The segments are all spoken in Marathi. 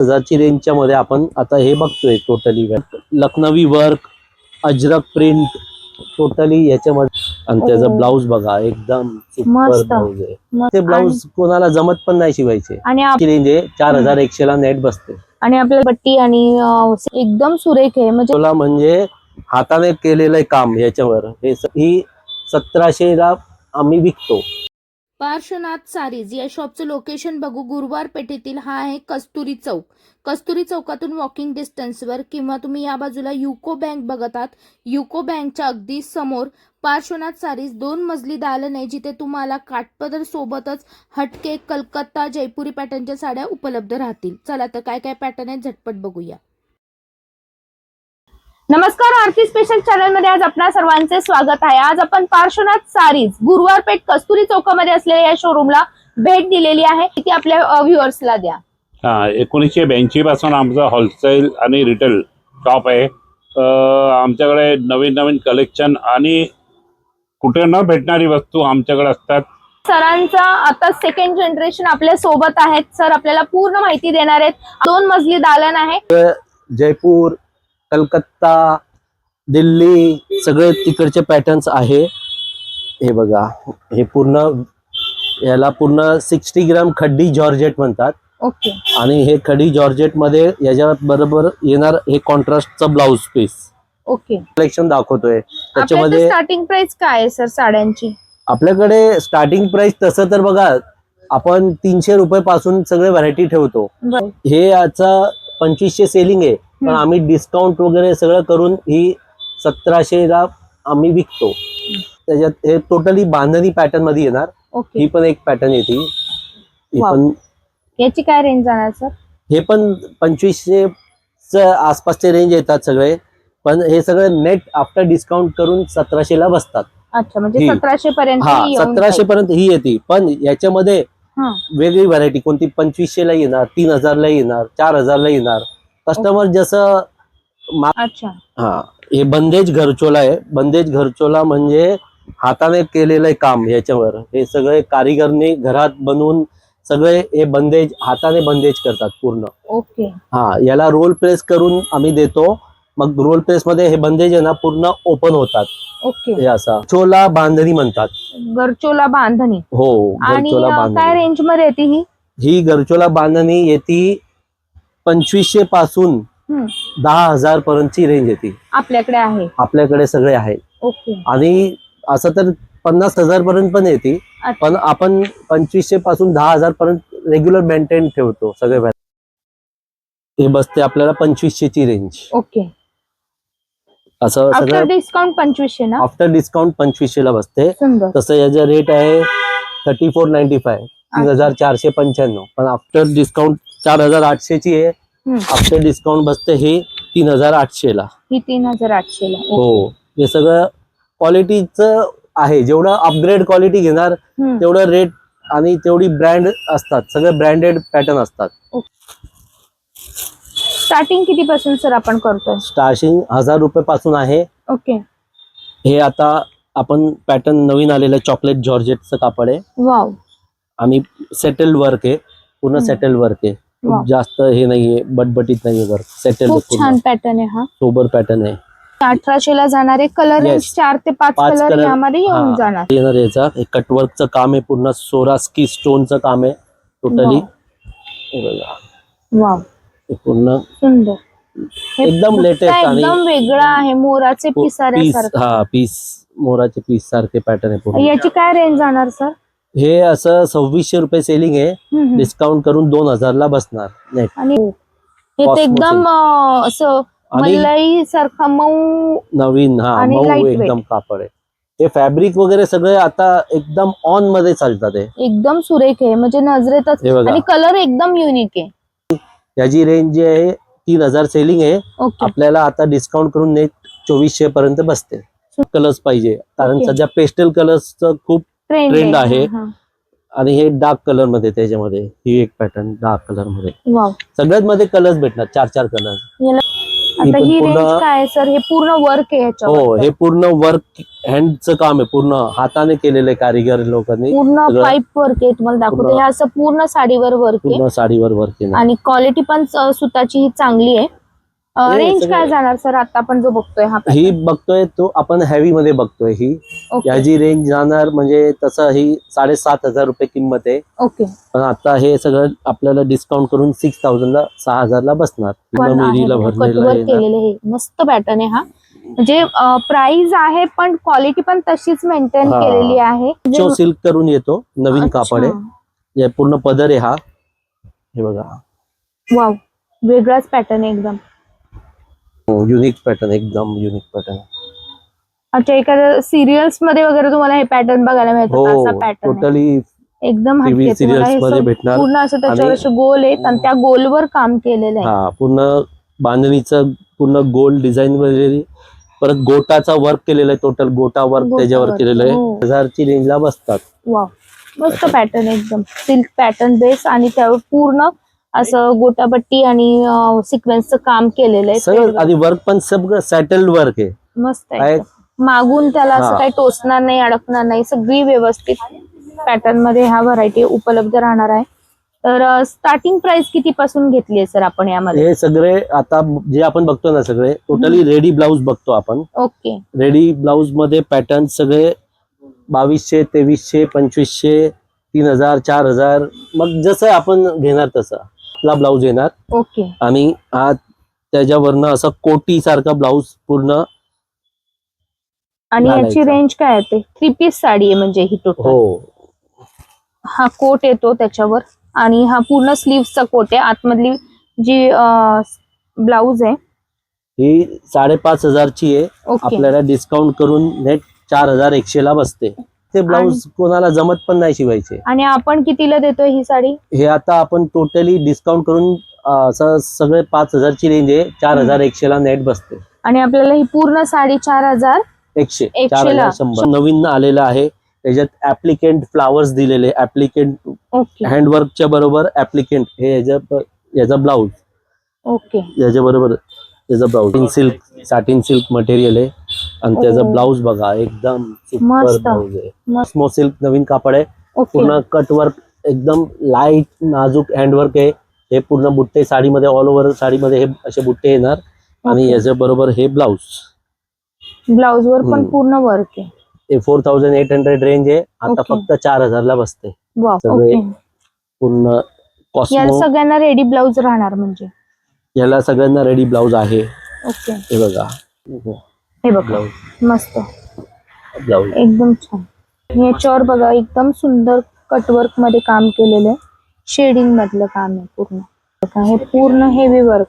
हजारची रेंजच्या मध्ये आपण आता हे बघतोय totally Lucknowi work Ajrak print totally याच्यामध्ये. आणि त्याचा. ब्लाऊज बघा एकदम सुपर. ब्लाऊज आहे. ते ब्लाऊज कोणाला जमत पण नाही शिवायचे. आणि रेंज आहे चार हजार एकशे ला नेट बसते. आणि आपल्या पट्टी आणि एकदम सुरेख आहे म्हणजे तुला म्हणजे हाताने केलेलं काम याच्यावर. हे ही सतराशे ला आम्ही विकतो. पार्श्वनाथ सारीज या शॉपचं लोकेशन बघू. गुरुवार पेठेतील हा आहे कस्तुरी चौक. कस्तुरी चौकातून वॉकिंग डिस्टन्सवर किंवा तुम्ही या बाजूला युको बँक बघत आहात युको बँकच्या अगदी समोर पार्श्वनाथ सारीज दोन मजली दालन आहे जिथे तुम्हाला काठपदर सोबतच हटके कलकत्ता जयपुरी पॅटर्नच्या साड्या उपलब्ध राहतील. चला तर काय काय पॅटर्न आहेत झटपट बघूया. नमस्कार आरती स्पेशल चॅनलमध्ये आज आपणा सर्वांचे स्वागत आहे. आज आपण पार्श्वनाथ सारीज गुरुवार पेठ कस्तुरी चौकामध्ये असलेल्या या शोरूमला भेट दिलेली आहे. ती आपल्या व्ह्युअर्सला द्या. हा एकोणीसशे ब्याऐंशी पासून आमचं होलसेल आणि रिटेल शॉप आहे. अं, आमच्याकडे नवीन नवीन कलेक्शन आणि कुठे न भेटणारी वस्तू आमच्याकडे असतात. सरांचा आता सेकंड जनरेशन आपल्यासोबत आहेत. सर आपल्याला पूर्ण माहिती देणार आहेत. दोन मजली दालन आहे. जयपूर कलकत्ता दिल्ली सगळे तिकडचे पॅटर्न्स आहे. हे बघा हे पूर्ण याला पूर्ण सिक्स्टी ग्राम खड्डी जॉर्जेट म्हणतात. ओके. आणि हे खडी जॉर्जेटमध्ये याच्या बरोबर येणार हे कॉन्ट्रास्टचं ब्लाउज पीस ओके. कलेक्शन दाखवतोय. त्याच्यामध्ये स्टार्टिंग प्राइस काय आहे सर साड्यांची? आपल्याकडे स्टार्टिंग प्राइस तसं तर बघा आपण तीनशे रुपये पासून सगळे व्हरायटी ठेवतो. हे याचा पंचवीसशे सेलिंग आहे. पण. आम्ही डिस्काउंट वगैरे सगळं करून ही सतराशे ला आम्ही विकतो त्याच्यात हे टोटली बांधणी पॅटर्नमध्ये येणार ही पण एक पॅटर्न येते ही. पण याची काय रेंज जाणार सर हे पण पंचवीसशे आसपासचे रेंज येतात सगळे पण हे सगळे नेट आफ्टर डिस्काउंट करून सतराशे ला बसतात अच्छा म्हणजे ही. सतराशे पर्यंत हा ही येऊन सतराशे जाईल. पर्यंत ही येते पण याच्यामध्ये हा. वेगळी व्हरायटी कोणती पंचवीसशे ला येणार तीन हजार ला येणार चार हजार ला येणार कस्टमर जसं अच्छा. हा हे बंदेज घरचोला आहे. बंदेज घरचोला म्हणजे हाताने केलेलं काम याच्यावर. हे सगळे कारिगरने घरात बनवून सगळे हे बंदेज हाताने बंदेज करतात पूर्ण. ओके. हा याला रोल प्रेस करून आम्ही देतो. मग रोल प्रेस मध्ये हे बंदेज आहे ना पूर्ण ओपन होतात. ओके. हे असा. चोला बांधणी म्हणतात. गरचोला बांधणी. हो आणि घरचोला अं, काय बांधणी. रेंजमध्ये येते ही? ही घरचोला बांधणी येते पंचवीसशे पासून. दहा हजार पर्यंतची रेंज येते. आपल्याकडे आहे. आपल्याकडे सगळे आहेत. ओके. आणि असं तर पन्नास हजार पर्यंत पण येते. पण आपण पंचवीसशे पासून दहा हजार पर्यंत रेग्युलर मेंटेन ठेवतो सगळे. हे बसते आपल्याला पंचवीसशे ची रेंज ओके. असं सगळं डिस्काउंट पंचवीसशे ना? आफ्टर डिस्काउंट पंचवीसशे ला बसते तसं याचं रेट आहे थर्टी फोर नाईन्टी फाय तीन हजार चारशे पंच्याण्णव. पण आफ्टर डिस्काउंट चार हजार आठशे ची आहे. आफ्टर डिस्काउंट बसते हे तीन हजार आठशे ला ही तीन हजार आठशे ला हो. हे सगळं क्वालिटीचं आहे. जेवढं अपग्रेड क्वालिटी घेणार. तेवढं रेट आणि तेवढी ब्रँड असतात. सगळे ब्रँडेड पॅटर्न असतात. स्टार्टिंग किती पासून सर आपण करतोय? स्टार्टिंग हजार रुपये पासून आहे. ओके. हे आता आपण पॅटर्न नवीन आलेलं चॉकलेट जॉर्जेटचं कापड आहे. वाव आणि सेटल वर्क आहे. पूर्ण. सेटल वर्क आहे. खूप जास्त हे नाहीये बटबटीत नाहीये वर्क सेटल खूप छान पॅटर्न आहे हा. सोबर पॅटर्न आहे. अठराशे ला जाणारे कलर Yes. चार ते पाच पाच कलर color. यामध्ये येऊन हा. जाणार. येणार याचा. हे कटवर्कचं काम आहे पूर्ण. सोरास्की स्टोनचं काम आहे. टोटली. हे बघा. हे पूर्ण. सुंदर. हे एकदम latest आणि- एकदम वेगळा आहे. मोराचे पीस पिसाऱ्यासारखं. हा पीस मोराचे पीस सारखे पॅटर्न आहे पूर्ण. याची काय रेंज जाणार सर हे असं सव्वीसशे रुपये सेलिंग आहे. डिस्काउंट करून दोन हजार ला बसणार. नेट आणि हे. Cosmos ते एकदम अं, असं आणि मलाई सारखा मऊ नवीन हा आणि मऊ lightweight. एकदम कापड आहे. हे फॅब्रिक वगैरे सगळे आता एकदम ऑनमध्ये चालतात हे. एकदम सुरेख आहे. म्हणजे नजरेतच हे बघा. आणि कलर एकदम युनिक आहे. याची रेंज जी आहे तीन हजार सेलिंग आहे. ओके आपल्याला आता डिस्काउंट करून नेट चोवीसशे पर्यंत बसते. कलर्स पाहिजे. कारण Okay. सध्या पेस्टल कलर्सचं खूप ट्रेंड आहे. आणि हे डार्क कलरमध्ये त्याच्यामध्ये ही एक पॅटर्न डार्क कलरमध्ये. सगळ्यात मध्ये कलर्स भेटणार चार चार कलर ही आता ही रेंज काय सर हे पूर्ण वर्क आहे हो हे पूर्ण वर्क हँडचं काम आहे पूर्ण हाताने केलेलं आहे कारिगर लोकांनी पूर्ण पाईप वर्क आहे तुम्हाला दाखवते. हे असं पूर्ण साडीवर वर्क आहे. पूर्ण साडीवर वर्क आणि क्वालिटी पण सुताची ही चांगली आहे. रेंज सगळं- काय जाणार सर आता आपण जो बघतोय हा ही बघतोय तो आपण हेवी मध्ये बघतोय ही. याची रेंज जाणार म्हणजे तसं ही साडेसात हजार रुपये किंमत आहे. ओके पण आता हे सगळं आपल्याला डिस्काउंट करून सिक्स थाउजंडला सहा हजारला बसणार. पूर्ण पण आहे मिरीला बघा, भरलेलं कटवर्क आहे ना. केलेलं हे मस्त पॅटर्न आहे हा. म्हणजे प्राइस आहे पण क्वालिटी पण तशीच मेंटेन हा. केलेली आहे. चो सिल्क करून येतो नवीन कापड आहे. हे पूर्ण पदर आहे हा. हे बघा. वाव वेगळाच पॅटर्न आहे एकदम. युनिक पॅटर्न एकदम युनिक पॅटर्न अच्छा एखाद्या सिरियल्समध्ये वगैरे तुम्हाला हे पॅटर्न बघायला मिळतं हो टोटली एकदम सिरियल्स हे मध्ये भेटणार. पूर्ण असं त्याच्यावर गोल आहेत आणि त्या गोलवर काम केलेलं आहे. हा पूर्ण बांधणीचं पूर्ण गोल डिझाईन वगैरे परत गोटाचा वर्क केलेला आहे टोटल गोटा वर्क त्याच्यावर केलेलं आहे. हो. हजारची रेंजला बसतात. वाव मस्त पॅटर्न एकदम. सिल्क पॅटर्न बेस आणि त्यावर पूर्ण असं गोटापट्टी आणि सिक्वेन्सचं काम केलेलं आहे. सगळं आणि वर्क पण सगळं सेटल्ड वर्क आहे. मस्त आहे. काय-. मागून त्याला असं हा. काही टोचणार नाही अडकणार नाही. सगळी व्यवस्थित पॅटर्नमध्ये ह्या व्हरायटी उपलब्ध राहणार आहे. तर स्टार्टिंग प्राइस किती पासून घेतली आहे सर आपण यामध्ये? हे सगळे आता जे आपण बघतो ना सगळे टोटली रेडी ब्लाऊज बघतो आपण. ओके. रेडी ब्लाऊजमध्ये पॅटर्न सगळे बावीसशे तेवीसशे पंचवीसशे तीन हजार चार हजार मग जसं आपण घेणार तसं. आपला ब्लाऊज येणार. ओके. आणि हा त्याच्यावरनं असं कोटी सारखा ब्लाऊज पूर्ण आणि याची घालायचं. रेंज काय आहे ते? थ्री पीस साडी आहे म्हणजे ही टोटल हो. हा कोट येतो त्याच्यावर आणि हा पूर्ण स्लीव्हचा कोट आहे. आतमधली जी ब्लाऊज आहे. ही साडेपाच हजारची आहे. ओके. आपल्याला डिस्काउंट करून नेट चार हजार एकशे ला बसते. ते ब्लाऊज कोणाला जमत पण नाही शिवायचे. आणि आपण कितीला देतोय ही साडी? हे आता आपण टोटली डिस्काउंट करून अं, सगळे पाच हजारची रेंज आहे. चार. हजार एकशे ला नेट बसते. आणि आपल्याला ही पूर्ण साडी चार हजार एकशे. एकशे चार हजार. शंभर. नवीन आलेलं आहे. त्याच्यात ऍप्लिकेंट फ्लावर्स दिलेले ऍप्लिकेंट ओके. हँडवर्कच्या बरोबर ऍप्लिकेंट हे याच्या याचा ब्लाऊज. ओके. याच्या बरोबर याचा blouse. Silk satin silk material आहे. आणि त्याचा. ब्लाऊज बघा एकदम सुपर मस्त. ब्लाऊज आहे. मस्त. स्मो सिल्क नवीन कापड आहे. ओके. पूर्ण कट वर्क एकदम लाइट नाजूक हँडवर्क आहे. हे पूर्ण बुट्टे साडीमध्ये ऑल ओव्हर साडीमध्ये हे असे बुट्टे येणार. आणि. याच्या बरोबर हे ब्लाऊज. ब्लाऊज वर पण हम्म. पूर्ण वर्क आहे. हे four thousand eight hundred range आहे. आता. फक्त चार हजारला बसते. वा सगळे ओके. पूर्ण कॉस्मो सगळ्यांना रेडी ब्लाऊज राहणार म्हणजे? याला सगळ्यांना रेडी ब्लाऊज आहे. ओके. हे बघा. हे बघा मस्त. एकदम छान. याच्यावर बघा एकदम सुंदर कटवर्कमध्ये काम केलेलं आहे. शेडिंग मधलं काम आहे पूर्ण. बघा, हे पूर्ण हेवी वर्क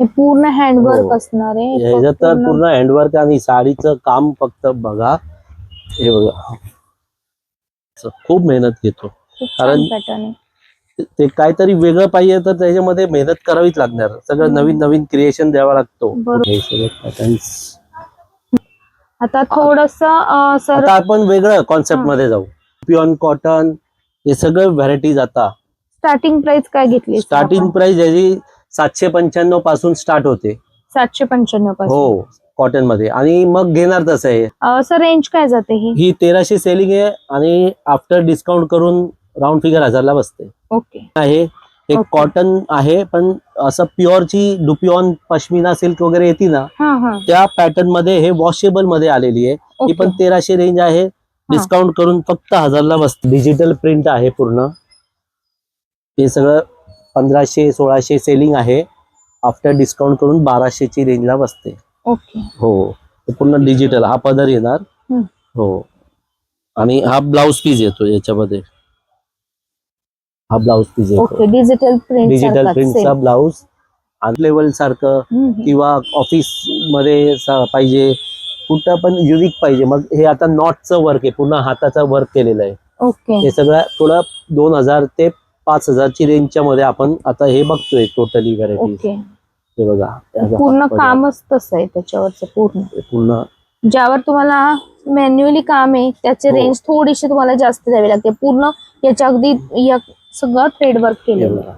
हे पूर्ण हँडवर्क हो. असणार आहे. ह्याच्यात तर पूर्ण- हँडवर्क आणि साडीचं काम फक्त बघा. हे बघा. खूप मेहनत घेतो. कारण- पॅटर्न आहे. ते- ते काहीतरी वेगळं पाहिजे तर त्याच्यामध्ये मेहनत करावीच लागणार सगळं. नवीन नवीन क्रिएशन द्यावा लागतो बरोबर. हे सगळे patterns. आता थोडस सर आता आपण वेगळं कॉन्सेप्ट हा. मध्ये जाऊ पिओन कॉटन हे सगळं व्हरायटीज आता स्टार्टिंग प्राइस काय घेतली sir स्टार्टिंग आपण? प्राइस याची सातशे पंच्याण्णवपासून स्टार्ट होते सातशे पंच्याण्णवपासून हो कॉटनमध्ये आणि मग घेणार तसं आहे सर रेंज काय जाते ही ही तेराशे सेलिंग आहे आणि आफ्टर डिस्काउंट करून राऊंड फिगर हजारला बसते. ओके. आहे. हे Okay. कॉटन आहे पण असं प्युअरची डुपिऑन पश्मिना सिल्क वगैरे येते ना हा हा. त्या पॅटर्नमध्ये हे वॉशेबलमध्ये आलेली आहे. ही ओके. पण तेराशे रेंज आहे. डिस्काउंट करून फक्त हजारला बसते. डिजिटल प्रिंट आहे पूर्ण. हे सगळं पंधराशे सोळाशे सेलिंग आहे. आफ्टर डिस्काउंट करून बाराशेची रेंजला बसते. ओके. हो. पूर्ण डिजिटल हा पदर येणार. हम्म. हो. आणि हा ब्लाऊज पीस येतो याच्यामध्ये. हा ब्लाऊज पीस येतो डिजिटल प्रिंट डिजिटल प्रिंटचा ब्लाऊज लेवल सारखं किंवा ऑफिसमध्ये पाहिजे कुठं पण युनिक पाहिजे. मग हे आता नॉटचं वर्क आहे पूर्ण हाताचा वर्क केलेलं आहे. ओके हे सगळं थोडं दोन हजार ते पाच हजारची रेंजच्या मध्ये आपण आता हे बघतोय टोटली व्हरायटी ओके हे बघा. पूर्ण हा. कामच तसं आहे त्याच्यावरचं पूर्ण. हे पूर्ण ज्यावर तुम्हाला मॅन्युअली काम आहे त्याची हो. रेंज थोडीशी तुम्हाला जास्त द्यावी लागते. पूर्ण याच्या अगदी सगळं थ्रेड वर्क केलेलं. आहे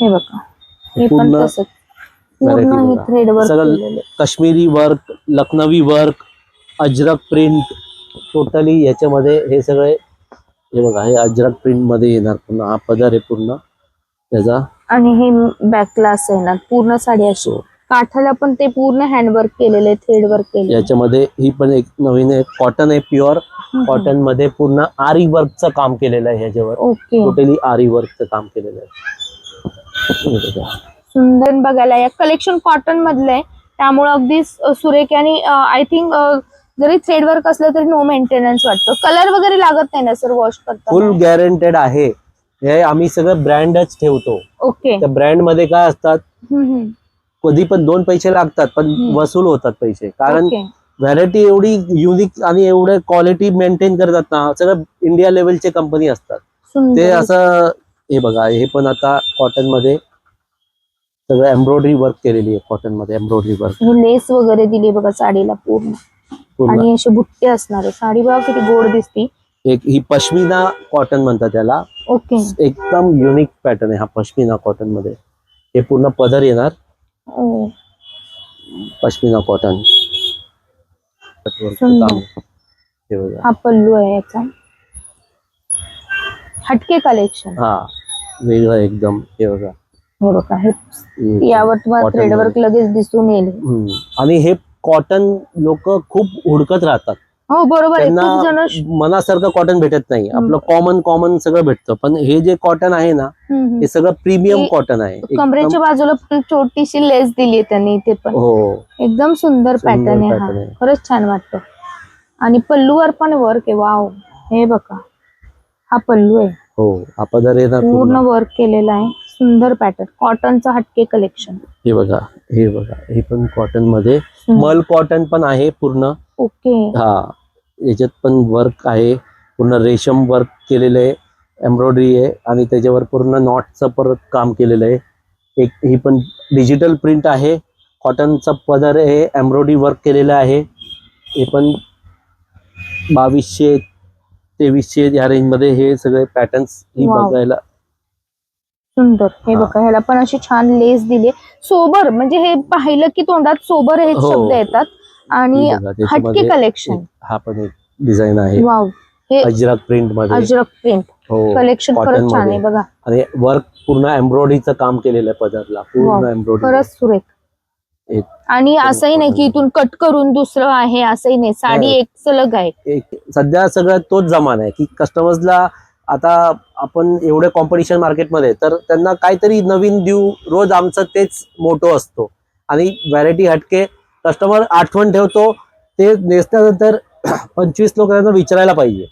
हे बघा. हे पण पूर्ण तसंच. पूर्ण Variety हे बघा. थ्रेड वर्क सगळं- केलेलं. Kashmiri work Lucknowi work Ajrak print totally याच्यामध्ये हे सगळे हे बघा हे अजरक प्रिंटमध्ये येणार पूर्ण. हा पदर आहे पूर्ण. त्याचा आणि हे बॅक क्लास आहे ना पूर्ण साडी अशी. So, काठाला पण ते पूर्ण हँडवर्क केलेलं आहे थ्रेड वर्क केलेलं आहे. याच्यामध्ये ही पण एक नवीन आहे कॉटन आहे प्युअर कॉटनमध्ये पूर्ण आरी वर्कचं काम केलेलं आहे ह्याच्यावर. ओके. टोटली आरी वर्कचं काम केलेलं आहे. हे बघा. सुंदर बघायला या कलेक्शन कॉटन मधलं आहे. त्यामुळे अगदी स- सुरेख आणि I think zari thread work असलं तरी नो मेंटेनन्स वाटतं. कलर वगैरे लागत नाही ना सर वॉश करता फुल गॅरंटेड आहे. हे आम्ही सगळं ब्रँडच ठेवतो. ओके. त्या ब्रँडमध्ये काय असतात? कधी पण दोन पैसे लागतात पण. वसूल होतात पैसे. कारण व्हरायटी एवढी युनिक आणि एवढे क्वालिटी मेंटेन करतात ना सगळं इंडिया लेवलचे कंपनी असतात. ते असं हे बघा हे पण आता कॉटनमध्ये सगळं एम्ब्रॉयडरी वर्क केलेली आहे कॉटनमध्ये एम्ब्रॉयडरी वर्क लेस वगैरे दिली बघा साडीला पूर्ण. पूर्ण. आणि असे बुट्टे असणार आहे. साडी बघा किती गोड दिसती. एक ही पश्मिना कॉटन म्हणतात त्याला. ओके. एकदम युनिक पॅटर्न आहे हा पश्मिना कॉटनमध्ये. हे पूर्ण पदर येणार. ओ, पश्मिना कॉटन. सुंदर. हे बघा. हा पल्लू आहे याचा. हटके कलेक्शन हा वेगळं एकदम हे बघा. हे बघा हे हे- यावर तुम्हाला Cotton थ्रेड वर्कमध्ये. लगेच दिसून येईल. हम्म. आणि हे कॉटन लोक खूप हुडकत राहतात. हो बरोबर आहे. त्यांना जण मनासारखं कॉटन भेटत नाही. आपलं कॉमन कॉमन सगळं भेटतं. पण हे जे कॉटन आहे ना हम्म, हम्म. हे सगळं प्रीमियम हे कॉटन आहे. एकदम- कमरेच्या बाजूला पण छोटीशी लेस दिली आहे त्यांनी इथे पण. हो. एकदम सुंदर सुंदर पॅटर्न आहे हा. pattern आहे. खरंच छान वाटतं. आणि पल्लूवर पण वर्क आहे. वाव हे बघा. हा पल्लू आहे. हो हा पदर येणार पूर्ण. पूर्ण वर्क केलेला आहे. सुंदर पॅटर्न कॉटनचं हटके कलेक्शन हे बघा हे बघा. हे पण कॉटनमध्ये मल कॉटन पण आहे पूर्ण. ओके हा. याच्यात पण वर्क आहे. पूर्ण रेशम वर्क केलेलं आहे. एम्ब्रॉयडरी आहे. आणि त्याच्यावर पूर्ण नॉटचं परत काम केलेलं आहे. एक ही पण डिजिटल प्रिंट आहे. कॉटनचा पदर आहे. एम्ब्रॉयडरी वर्क केलेलं आहे. हे पण बावीसशे तेवीसशे या रेंजमध्ये हे सगळे पॅटर्न्स ही Wow. बघायला सुंदर. हे हा. बघा ह्याला पण अशी छान लेस दिली सोबर म्हणजे हे पाहिलं की तोंडात सोबर हे हो. शब्द येतात. आणि हटके कलेक्शन हा पण एक डिझाईन आहे. वाव. हे अजरक प्रिंटमध्ये. अजरक प्रिंट हो कलेक्शन खरंच छान आहे. बघा. आणि वर्क पूर्ण एम्ब्रॉयडरीचं काम केलेलं आहे पदरला. पूर्ण एम्ब्रॉयडरी खरंच सुरेख. आणि असंही नाही की इथून कट करून दुसरं आहे असंही नाही. साडी. एक सलग आहे. सध्या सगळं तोच जमाना आहे की कस्टमर्सला आता आपण एवढे कॉम्पिटिशन मार्केटमध्ये तर त्यांना काहीतरी नवीन देऊ रोज आमचं तेच मोठो असतो. आणि व्हरायटी हटके कस्टमर आठवण ठेवतो ते नेसल्यानंतर पंचवीस लोकांना विचारायला पाहिजे.